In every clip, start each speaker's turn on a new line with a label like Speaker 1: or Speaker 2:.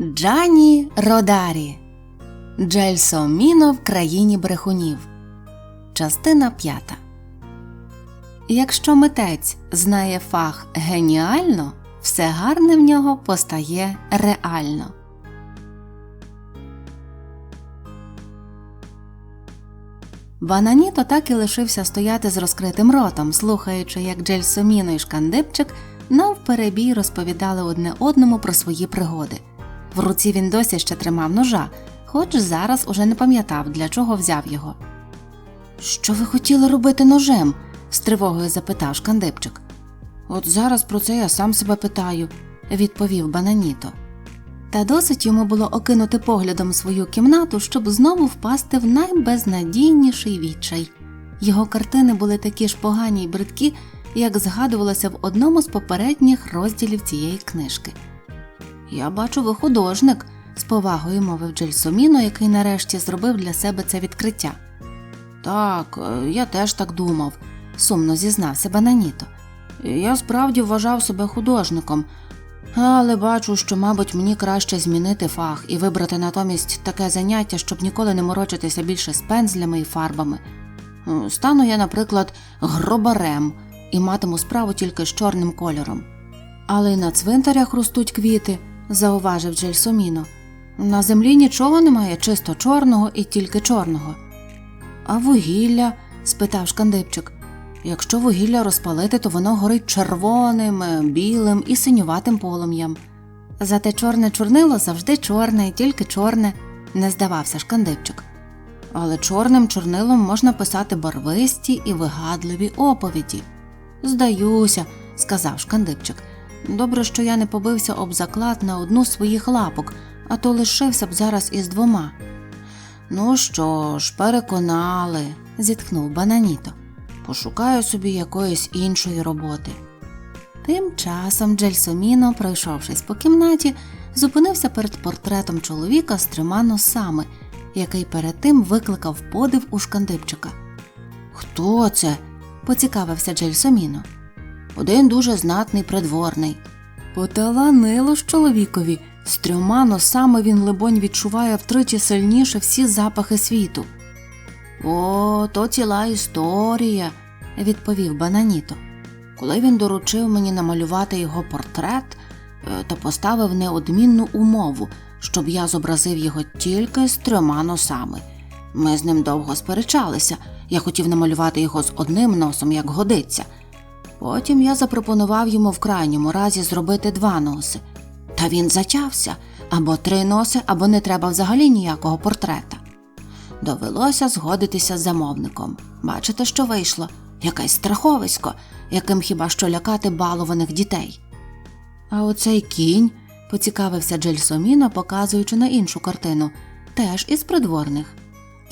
Speaker 1: Джані Родарі Джельсоміно в країні брехунів. Частина п'ята. Якщо митець знає фах геніально, все гарне в нього постає реально. Бананіто так і лишився стояти з розкритим ротом, слухаючи, як Джельсоміно і Шкандипчик навперебій розповідали одне одному про свої пригоди. В руці він досі ще тримав ножа, хоч зараз уже не пам'ятав, для чого взяв його. Що ви хотіли робити ножем? з тривогою запитав Шкандипчик. От зараз про це я сам себе питаю, відповів Бананіто. Та досить йому було окинути поглядом свою кімнату, щоб знову впасти в найбезнадійніший відчай. Його картини були такі ж погані й бридкі, як згадувалося в одному з попередніх розділів цієї книжки. Я бачу, ви художник, з повагою мовив Джельсоміно, який нарешті зробив для себе це відкриття. Так, е, я теж так думав, сумно зізнався Бананіто. Я справді вважав себе художником, але бачу, що, мабуть, мені краще змінити фах і вибрати натомість таке заняття, щоб ніколи не морочитися більше з пензлями і фарбами. Е, Стану я, наприклад, гробарем і матиму справу тільки з чорним кольором. Але й на цвинтарях ростуть квіти, зауважив Джельсоміно. На землі нічого немає чисто чорного і тільки чорного. А вугілля? спитав Шкандипчик. Якщо вугілля розпалити, то воно горить червоним, білим і синюватим полум'ям. Зате чорне чорнило завжди чорне і тільки чорне, не здавався Шкандипчик. Але чорним чорнилом можна писати барвисті і вигадливі оповіді. Здаюся, сказав Шкандипчик. Добре, що я не побився об заклад на одну своїх лапок, а то лишився б зараз із двома. Ну що ж, переконали, зітхнув Бананіто. Пошукаю собі якоїсь іншої роботи. Тим часом Джельсоміно, пройшовшись по кімнаті, зупинився перед портретом чоловіка з трьома носами, який перед тим викликав подив у шкандипчика. Хто це? поцікавився Джельсоміно. Один дуже знатний придворний. Поталанило ж чоловікові. З трьома носами він, либонь, відчуває втричі сильніше всі запахи світу. О, то ціла історія, відповів Бананіто. Коли він доручив мені намалювати його портрет, е, то поставив неодмінну умову, щоб я зобразив його тільки з трьома носами. Ми з ним довго сперечалися, я хотів намалювати його з одним носом, як годиться. Потім я запропонував йому в крайньому разі зробити два носи. Та він затявся або три носи, або не треба взагалі ніякого портрета. Довелося згодитися з замовником. Бачите, що вийшло? Якесь страховисько, яким хіба що лякати балованих дітей. А оцей кінь, поцікавився Джельсоміно, показуючи на іншу картину, теж із придворних.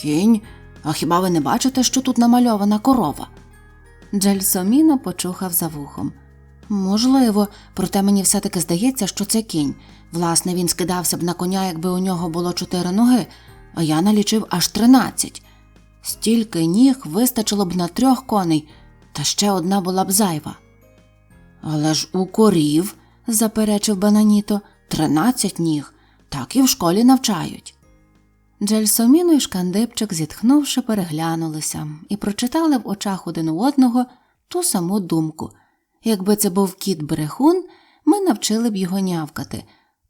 Speaker 1: Кінь? А хіба ви не бачите, що тут намальована корова? Джельсоміно почухав за вухом. Можливо, проте мені все таки здається, що це кінь. Власне, він скидався б на коня, якби у нього було чотири ноги, а я налічив аж тринадцять. Стільки ніг вистачило б на трьох коней, та ще одна була б зайва. Але ж у корів, заперечив Бананіто, тринадцять ніг, так і в школі навчають. Джельсоміно і Шкандипчик, зітхнувши, переглянулися і прочитали в очах один у одного ту саму думку. Якби це був кіт брехун, ми навчили б його нявкати.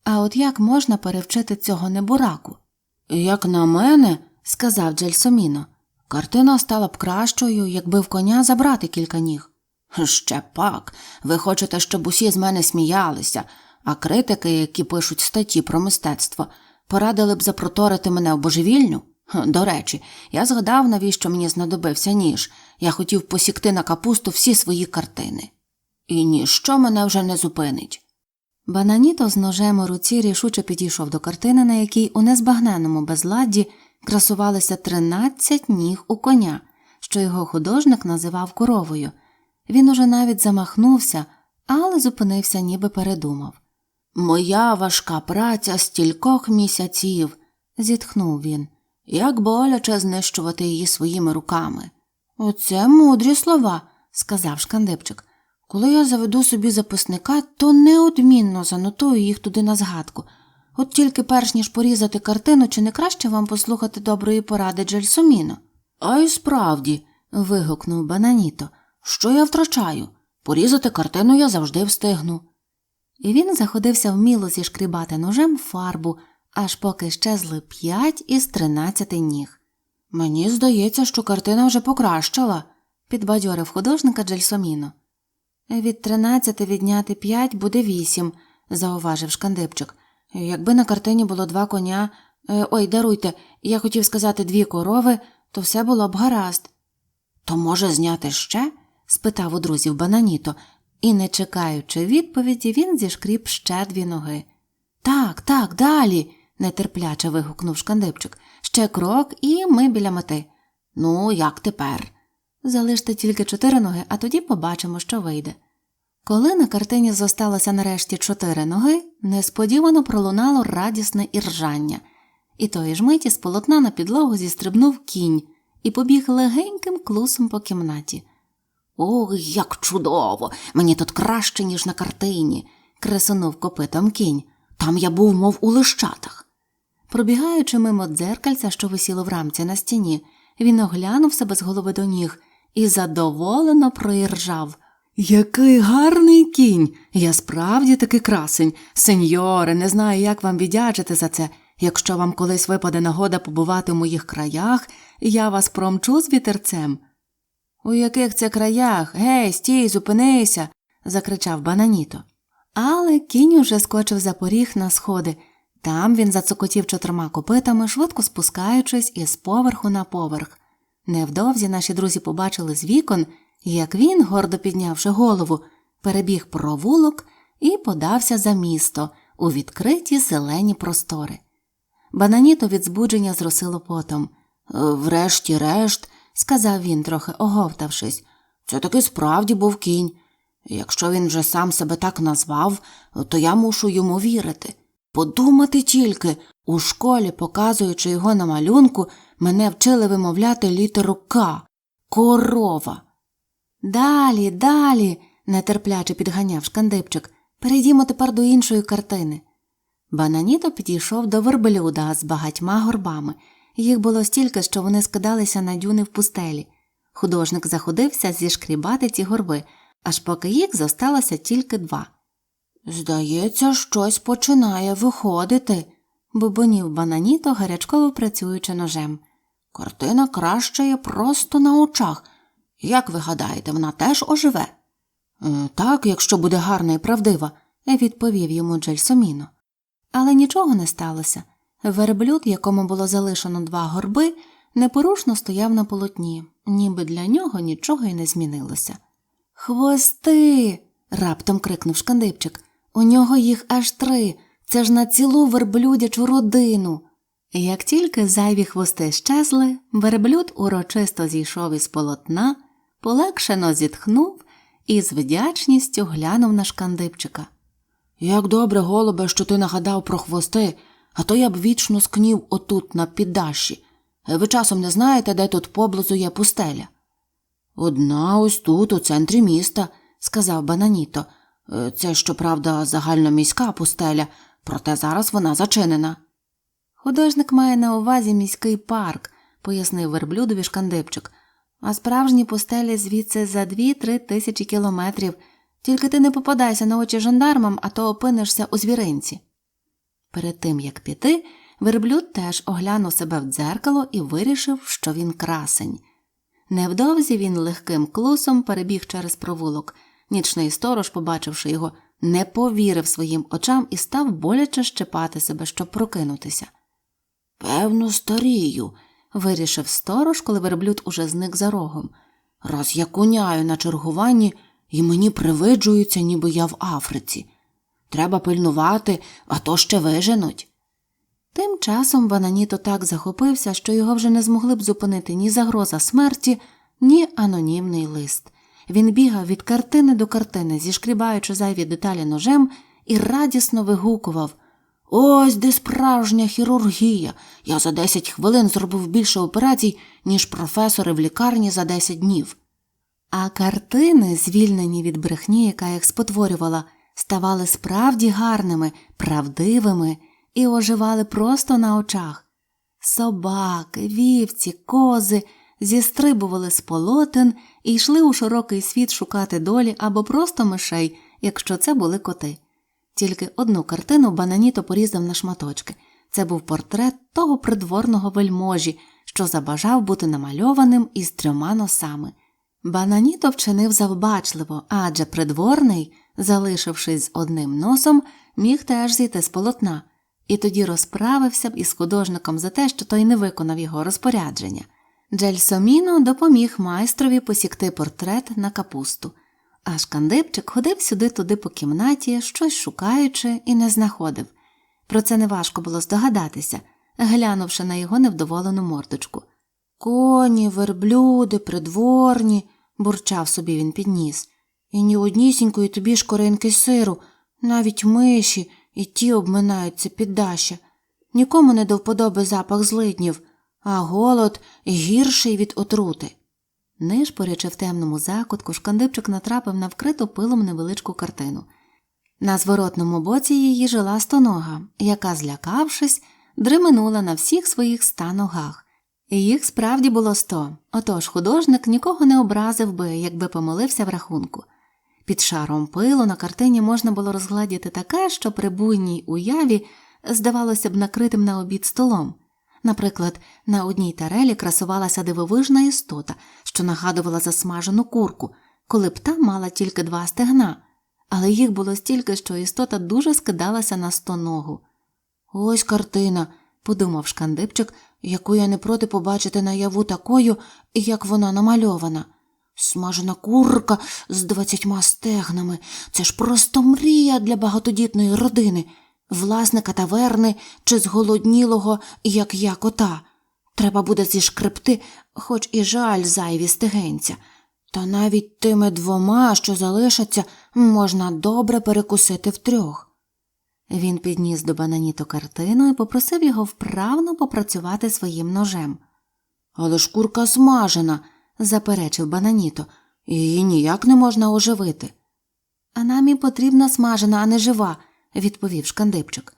Speaker 1: А от як можна перевчити цього небураку? Як на мене, сказав Джельсоміно, картина стала б кращою, якби в коня забрати кілька ніг. Ще пак, ви хочете, щоб усі з мене сміялися, а критики, які пишуть статті про мистецтво, порадили б запроторити мене в божевільню? До речі, я згадав, навіщо мені знадобився ніж. Я хотів посікти на капусту всі свої картини. І ніщо мене вже не зупинить. Бананіто з ножем у руці рішуче підійшов до картини, на якій у незбагненому безладді красувалися тринадцять ніг у коня, що його художник називав коровою. Він уже навіть замахнувся, але зупинився, ніби передумав. Моя важка праця стількох місяців, зітхнув він, як боляче знищувати її своїми руками. Оце мудрі слова, сказав Шкандипчик. Коли я заведу собі записника, то неодмінно занотую їх туди на згадку. От тільки перш ніж порізати картину, чи не краще вам послухати доброї поради Джельсоміно? А й справді. вигукнув Бананіто. Що я втрачаю? Порізати картину я завжди встигну. І він заходився вміло зішкрібати ножем фарбу, аж поки щезли п'ять із тринадцяти ніг. Мені здається, що картина вже покращила, підбадьорив художника Джельсоміно. Від тринадцяти відняти п'ять буде вісім, зауважив шкандипчик. Якби на картині було два коня, е, ой, даруйте, я хотів сказати дві корови, то все було б гаразд. То може зняти ще? спитав у друзів Бананіто, і, не чекаючи відповіді, він зішкріп ще дві ноги. Так, так, далі, нетерпляче вигукнув шкандипчик. Ще крок, і ми біля мети. Ну, як тепер? Залиште тільки чотири ноги, а тоді побачимо, що вийде. Коли на картині зосталося нарешті чотири ноги, несподівано пролунало радісне іржання, і тої ж миті з полотна на підлогу зістрибнув кінь і побіг легеньким клусом по кімнаті. Ох, як чудово! Мені тут краще, ніж на картині, кресонув копитом кінь. Там я був, мов у лищатах. Пробігаючи мимо дзеркальця, що висіло в рамці на стіні, він оглянув себе з голови до ніг і задоволено проіржав. Який гарний кінь! Я справді таки красень. Сеньоре, не знаю, як вам віддячити за це. Якщо вам колись випаде нагода побувати в моїх краях, я вас промчу з вітерцем. У яких це краях? Гей, стій, зупинися. закричав Бананіто. Але кінь уже скочив за поріг на сходи. Там він зацокотів чотирма копитами, швидко спускаючись із поверху на поверх. Невдовзі наші друзі побачили з вікон, як він, гордо піднявши голову, перебіг провулок і подався за місто у відкриті зелені простори. Бананіто від збудження зросило потом. Врешті-решт, сказав він, трохи оговтавшись, це таки справді був кінь. Якщо він вже сам себе так назвав, то я мушу йому вірити. Подумати тільки, у школі, показуючи його на малюнку, мене вчили вимовляти літеру К корова. Далі, далі, нетерпляче підганяв шкандипчик. Перейдімо тепер до іншої картини. Бананіто підійшов до верблюда з багатьма горбами. Їх було стільки, що вони скидалися на дюни в пустелі. Художник заходився зішкрібати ці горби, аж поки їх зосталося тільки два. Здається, щось починає виходити, бубонів бананіто, гарячково працюючи ножем. Картина кращає просто на очах. Як ви гадаєте, вона теж оживе? «Е, Так, якщо буде гарна і правдива, відповів йому Джельсоміно. Але нічого не сталося. Верблюд, якому було залишено два горби, непорушно стояв на полотні, ніби для нього нічого й не змінилося. Хвости. раптом крикнув шкандипчик. У нього їх аж три. Це ж на цілу верблюдячу родину. Як тільки зайві хвости щезли, верблюд урочисто зійшов із полотна, полегшено зітхнув і з вдячністю глянув на шкандипчика. Як добре, голубе, що ти нагадав про хвости, а то я б вічно скнів отут на піддаші. Ви часом не знаєте, де тут поблизу є пустеля? Одна ось тут, у центрі міста, сказав Бананіто. «Е, Це, щоправда, загальноміська пустеля, проте зараз вона зачинена. Художник має на увазі міський парк, пояснив верблюдові шкандипчик, а справжні пустелі звідси за дві-три тисячі кілометрів, тільки ти не попадайся на очі жандармам, а то опинишся у звіринці. Перед тим як піти, верблюд теж оглянув себе в дзеркало і вирішив, що він красень. Невдовзі він легким клусом перебіг через провулок. Нічний сторож, побачивши його, не повірив своїм очам і став боляче щепати себе, щоб прокинутися. Певно, старію, вирішив сторож, коли верблюд уже зник за рогом. Коняю на чергуванні, і мені привиджується, ніби я в Африці. Треба пильнувати, а то ще виженуть. Тим часом Бананіто так захопився, що його вже не змогли б зупинити ні загроза смерті, ні анонімний лист. Він бігав від картини до картини, зішкрібаючи зайві деталі ножем, і радісно вигукував Ось де справжня хірургія. Я за 10 хвилин зробив більше операцій, ніж професори в лікарні за 10 днів. А картини, звільнені від брехні, яка їх спотворювала, ставали справді гарними, правдивими і оживали просто на очах. Собаки, вівці, кози зістрибували з полотен і йшли у широкий світ шукати долі або просто мишей, якщо це були коти. Тільки одну картину Бананіто порізав на шматочки. Це був портрет того придворного вельможі, що забажав бути намальованим із трьома носами. Бананіто вчинив завбачливо, адже придворний, залишившись з одним носом, міг теж зійти з полотна, і тоді розправився б із художником за те, що той не виконав його розпорядження. Джельсоміно допоміг майстрові посікти портрет на капусту, а шкандипчик ходив сюди-туди по кімнаті, щось шукаючи, і не знаходив. Про це неважко було здогадатися, глянувши на його невдоволену мордочку. Коні, верблюди, придворні, бурчав собі він підніс. І ні однісінької тобі шкоринки сиру, навіть миші і ті обминаються під даща. Нікому не до вподоби запах злиднів, а голод гірший від отрути. Нишпорячи в темному закутку, шкандипчик натрапив на вкриту пилом невеличку картину. На зворотному боці її жила стонога, яка, злякавшись, дременула на всіх своїх ста ногах. Їх справді було сто, отож художник нікого не образив би, якби помилився в рахунку. Під шаром пилу на картині можна було розгладіти таке, що при буйній уяві здавалося б накритим на обід столом. Наприклад, на одній тарелі красувалася дивовижна істота, що нагадувала засмажену курку, коли б та мала тільки два стегна, але їх було стільки, що істота дуже скидалася на стоногу. Ось картина, подумав шкандипчик, яку я не проти побачити наяву такою, як вона намальована. Смажена курка з двадцятьма стегнами. Це ж просто мрія для багатодітної родини, власника таверни чи зголоднілого, як я кота. Треба буде зішкребти, хоч і жаль зайві стегенця. Та навіть тими двома, що залишаться, можна добре перекусити втрьох. Він підніс до бананіто картину і попросив його вправно попрацювати своїм ножем. Але ж курка смажена, заперечив бананіто, її ніяк не можна оживити. А нам і потрібна смажена, а не жива, відповів шкандипчик.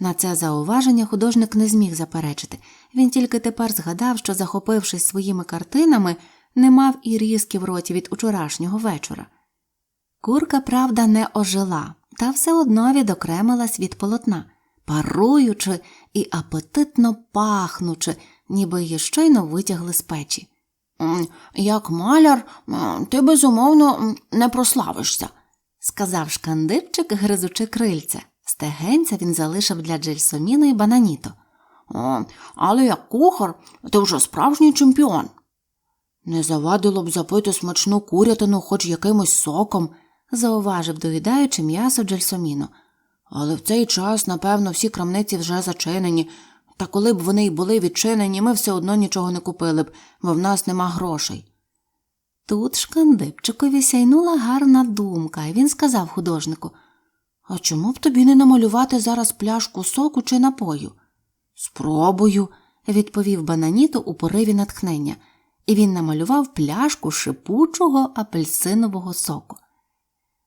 Speaker 1: На це зауваження художник не зміг заперечити. Він тільки тепер згадав, що, захопившись своїми картинами, не мав і різки в роті від учорашнього вечора. Курка, правда, не ожила, та все одно відокремилась від полотна, паруючи і апетитно пахнучи, ніби її щойно витягли з печі. Як маляр, ти безумовно не прославишся, сказав шкандипчик, гризучи крильця. Стегенця він залишив для Джельсоміно і бананіто. О, але як кухар, ти вже справжній чемпіон. Не завадило б запити смачну курятину хоч якимось соком, зауважив, доїдаючи м'ясо Джельсоміно. Але в цей час, напевно, всі крамниці вже зачинені, та коли б вони й були відчинені, ми все одно нічого не купили б, бо в нас нема грошей. Тут шкандипчикові сяйнула гарна думка, і він сказав художнику А чому б тобі не намалювати зараз пляшку соку чи напою? Спробую, відповів бананіто у пориві натхнення, і він намалював пляшку шипучого апельсинового соку.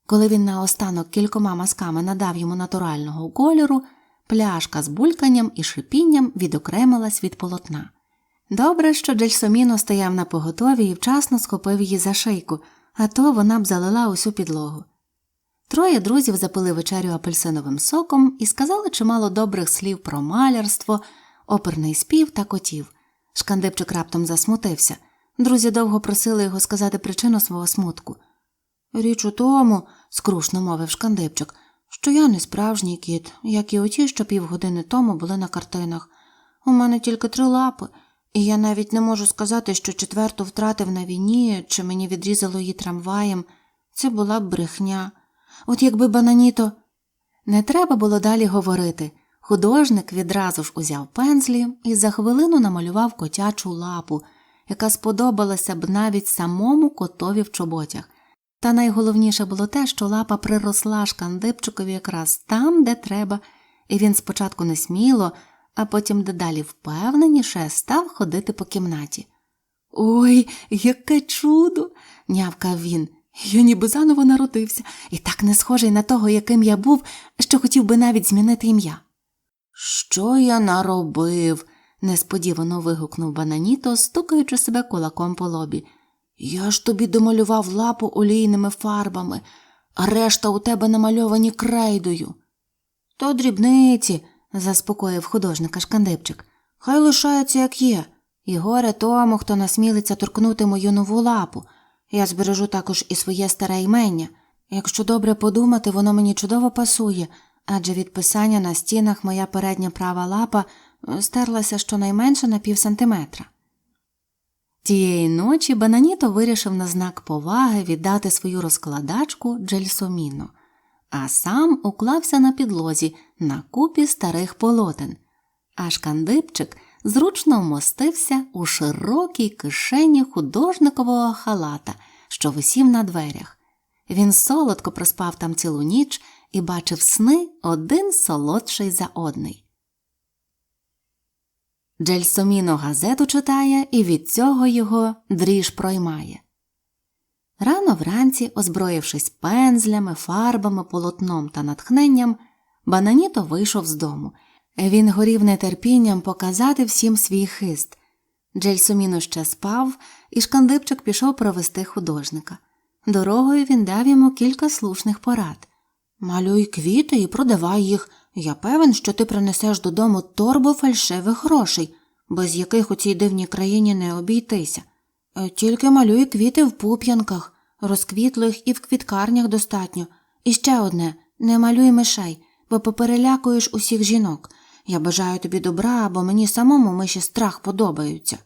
Speaker 1: Коли він наостанок кількома мазками надав йому натурального кольору, пляшка з бульканням і шипінням відокремилась від полотна. Добре, що Джельсоміно стояв на поготові і вчасно схопив її за шийку, а то вона б залила усю підлогу. Троє друзів запили вечерю апельсиновим соком і сказали чимало добрих слів про малярство, оперний спів та котів. Шкандипчик раптом засмутився. Друзі довго просили його сказати причину свого смутку. Річ у тому, скрушно мовив шкандипчик, що я не справжній кіт, як і оті, що півгодини тому були на картинах. У мене тільки три лапи, і я навіть не можу сказати, що четверту втратив на війні, чи мені відрізало її трамваєм. Це була б брехня. От якби бананіто. Не треба було далі говорити. Художник відразу ж узяв пензлі і за хвилину намалював котячу лапу, яка сподобалася б навіть самому котові в чоботях. Та найголовніше було те, що лапа приросла шкандипчикові якраз там, де треба, і він спочатку несміло, а потім дедалі впевненіше став ходити по кімнаті. Ой, яке чудо! нявкав він. Я ніби заново народився і так не схожий на того, яким я був, що хотів би навіть змінити ім'я. Що я наробив? несподівано вигукнув Бананіто, стукаючи себе кулаком по лобі. Я ж тобі домалював лапу олійними фарбами, а решта у тебе намальовані крейдою. То дрібниці, заспокоїв художника Шкандипчик. Хай лишається, як є, і горе тому, хто насмілиться торкнути мою нову лапу. Я збережу також і своє старе імення. Якщо добре подумати, воно мені чудово пасує, адже від писання на стінах моя передня права лапа е, стерлася щонайменше на пів сантиметра. Тієї ночі Бананіто вирішив на знак поваги віддати свою розкладачку Джельсоміно, а сам уклався на підлозі на купі старих полотен, а шкандипчик зручно вмостився у широкій кишені художникового халата, що висів на дверях. Він солодко проспав там цілу ніч і бачив сни один солодший за одний. Джельсоміно газету читає і від цього його дріж проймає. Рано вранці, озброївшись пензлями, фарбами, полотном та натхненням, Бананіто вийшов з дому. Він горів нетерпінням показати всім свій хист. Джельсоміно ще спав, і шкандипчик пішов провести художника. Дорогою він дав йому кілька слушних порад. Малюй квіти і продавай їх. Я певен, що ти принесеш додому торбу фальшивих грошей, без яких у цій дивній країні не обійтися. Е, Тільки малюй квіти в пуп'янках, розквітлих і в квіткарнях достатньо. І ще одне не малюй мишей, бо поперелякуєш усіх жінок. Я бажаю тобі добра, бо мені самому миші страх подобаються.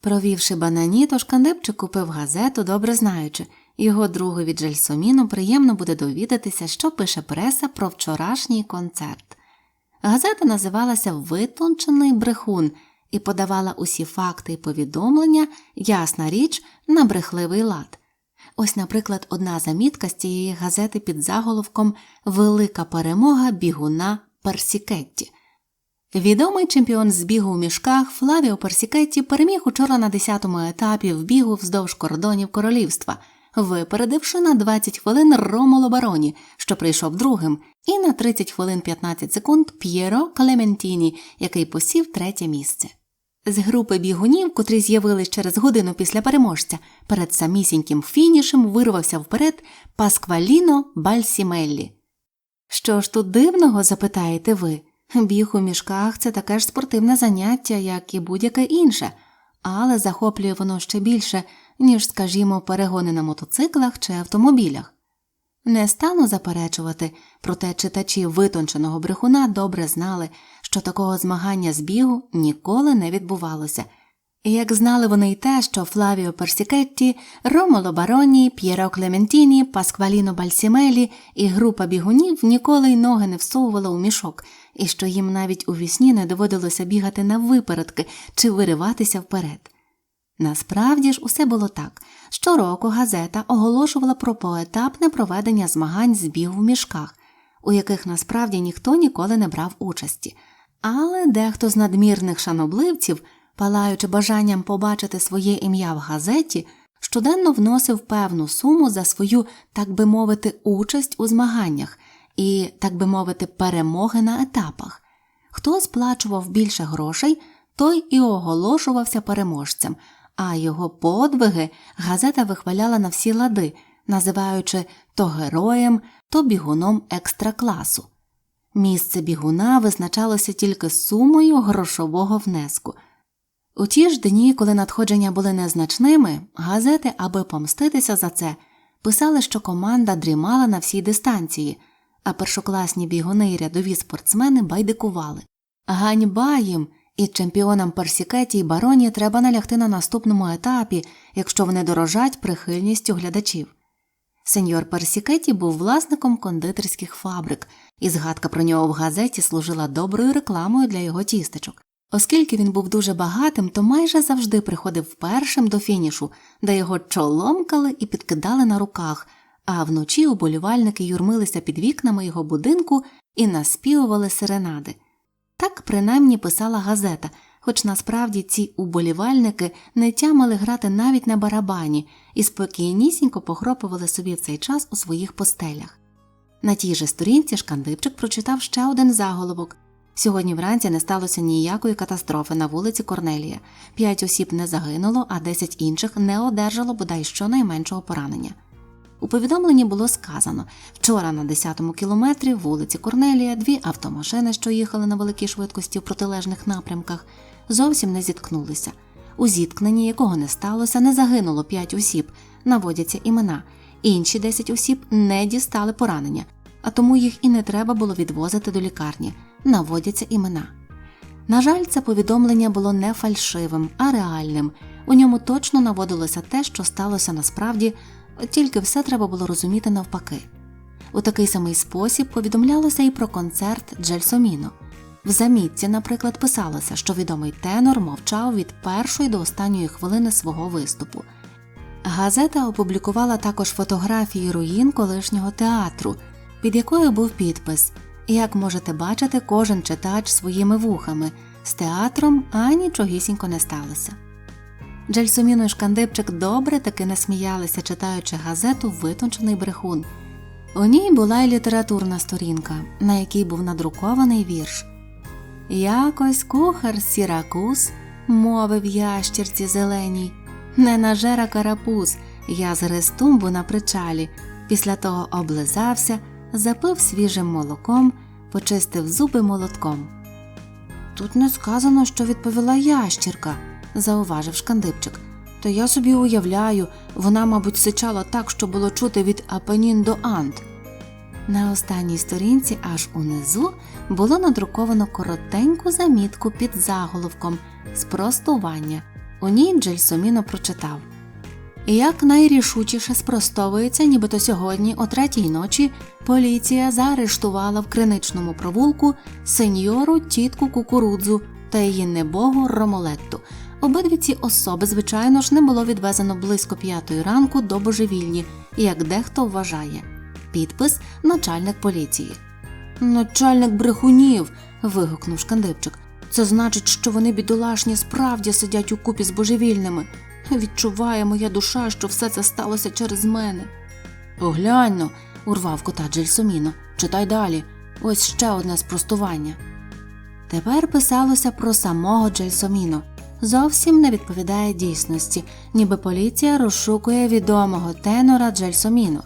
Speaker 1: Провівши бананіто, Шкандипчик купив газету, добре знаючи, його другові Джельсоміну приємно буде довідатися, що пише преса про вчорашній концерт. Газета називалася Витончений брехун і подавала усі факти і повідомлення, ясна річ, на брехливий лад. Ось, наприклад, одна замітка з цієї газети під заголовком Велика перемога бігуна Персікетті. Відомий чемпіон з бігу у мішках Флавіо Персікетті переміг учора на 10-му етапі в бігу вздовж кордонів королівства, випередивши на 20 хвилин Ромоло Бароні, що прийшов другим, і на 30 хвилин 15 секунд П'єро Клементіні, який посів третє місце. З групи бігунів, котрі з'явились через годину після переможця, перед самісіньким фінішем вирвався вперед Паскваліно Бальсімеллі. Що ж тут дивного, запитаєте ви? Біг у мішках це таке ж спортивне заняття, як і будь-яке інше, але захоплює воно ще більше, ніж, скажімо, перегони на мотоциклах чи автомобілях. Не стану заперечувати, проте читачі витонченого брехуна добре знали, що такого змагання з бігу ніколи не відбувалося. Як знали вони й те, що Флавіо Персікетті, Ромоло Бароні, П'єро Клементіні, Паскваліно Бальсімелі і група бігунів ніколи й ноги не всовувала у мішок, і що їм навіть у вісні не доводилося бігати на випередки чи вириватися вперед. Насправді ж усе було так. Щороку газета оголошувала про поетапне проведення змагань з бігу в мішках, у яких насправді ніхто ніколи не брав участі. Але дехто з надмірних шанобливців, палаючи бажанням побачити своє ім'я в газеті, щоденно вносив певну суму за свою, так би мовити, участь у змаганнях і, так би мовити, перемоги на етапах. Хто сплачував більше грошей, той і оголошувався переможцем, а його подвиги газета вихваляла на всі лади, називаючи то героєм, то бігуном екстракласу. Місце бігуна визначалося тільки сумою грошового внеску. У ті ж дні, коли надходження були незначними, газети, аби помститися за це, писали, що команда дрімала на всій дистанції, а першокласні бігуни і рядові спортсмени байдикували. Ганьба їм, і чемпіонам Персікеті й бароні треба налягти на наступному етапі, якщо вони дорожать прихильністю глядачів. Сеньор Персікеті був власником кондитерських фабрик, і згадка про нього в газеті служила доброю рекламою для його тістечок. Оскільки він був дуже багатим, то майже завжди приходив першим до фінішу, де його чоломкали і підкидали на руках, а вночі уболівальники юрмилися під вікнами його будинку і наспівували серенади. Принаймні писала газета, хоч насправді ці уболівальники не тямили грати навіть на барабані і спокійнісінько похропували собі в цей час у своїх постелях. На тій же сторінці Шкандипчик прочитав ще один заголовок Сьогодні вранці не сталося ніякої катастрофи на вулиці Корнелія. П'ять осіб не загинуло, а десять інших не одержало бодай щонайменшого поранення. У повідомленні було сказано: вчора на 10-му кілометрі вулиці Корнелія дві автомашини, що їхали на великій швидкості в протилежних напрямках, зовсім не зіткнулися. У зіткненні, якого не сталося, не загинуло 5 осіб, наводяться імена. Інші 10 осіб не дістали поранення, а тому їх і не треба було відвозити до лікарні, наводяться імена. На жаль, це повідомлення було не фальшивим, а реальним. У ньому точно наводилося те, що сталося насправді, тільки все треба було розуміти навпаки. У такий самий спосіб повідомлялося і про концерт Джельсоміно. В замітці, наприклад, писалося, що відомий тенор мовчав від першої до останньої хвилини свого виступу. Газета опублікувала також фотографії руїн колишнього театру, під якою був підпис Як можете бачити, кожен читач своїми вухами з театром анічогісінько не сталося. Джельсоміно і Шкандипчик добре таки насміялися, читаючи газету Витончений брехун. У ній була й літературна сторінка, на якій був надрукований вірш. Якось кухар Сіракус мовив ящерці зеленій, не нажера карапуз, я з рестумбу на причалі, після того облизався, запив свіжим молоком, почистив зуби молотком. Тут не сказано, що відповіла ящірка, зауважив шкандипчик. Та я собі уявляю, вона, мабуть, сичала так, що було чути від Апенін до Анд. На останній сторінці, аж унизу, було надруковано коротеньку замітку під заголовком Спростування. У ній Джельсоміно прочитав Як найрішучіше спростовується, нібито сьогодні, о третій ночі, поліція заарештувала в криничному провулку сеньору тітку кукурудзу та її небогу Ромолетту. Обидві ці особи, звичайно ж, не було відвезено близько п'ятої ранку до божевільні, як дехто вважає. Підпис начальник поліції. Начальник брехунів. вигукнув шкандипчик. Це значить, що вони бідолашні справді сидять у купі з божевільними. Відчуває моя душа, що все це сталося через мене. Поглянь но, урвав кота Джельсоміно. Читай далі. Ось ще одне спростування. Тепер писалося про самого Джельсоміно. Зовсім не відповідає дійсності, ніби поліція розшукує відомого тенора Джельсоміно.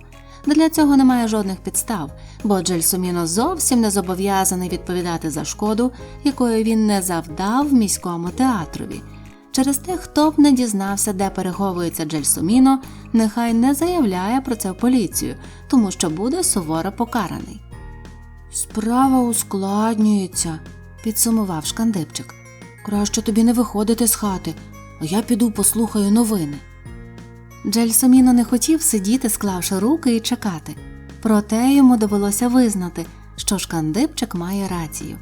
Speaker 1: Для цього немає жодних підстав, бо Джельсоміно зовсім не зобов'язаний відповідати за шкоду, якої він не завдав міському театрові. Через те, хто б не дізнався, де переховується Джельсоміно, нехай не заявляє про це в поліцію, тому що буде суворо покараний. Справа ускладнюється, підсумував шкандипчик. Краще тобі не виходити з хати, а я піду послухаю новини. Джельсоміно не хотів сидіти, склавши руки і чекати, проте йому довелося визнати, що шкандипчик має рацію.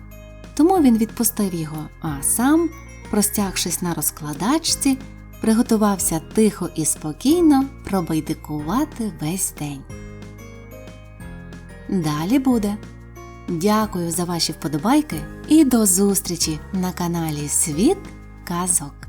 Speaker 1: Тому він відпустив його, а сам, простягшись на розкладачці, приготувався тихо і спокійно пробайдикувати весь день. Далі буде. Дякую за ваші вподобайки і до зустрічі на каналі Світ Казок.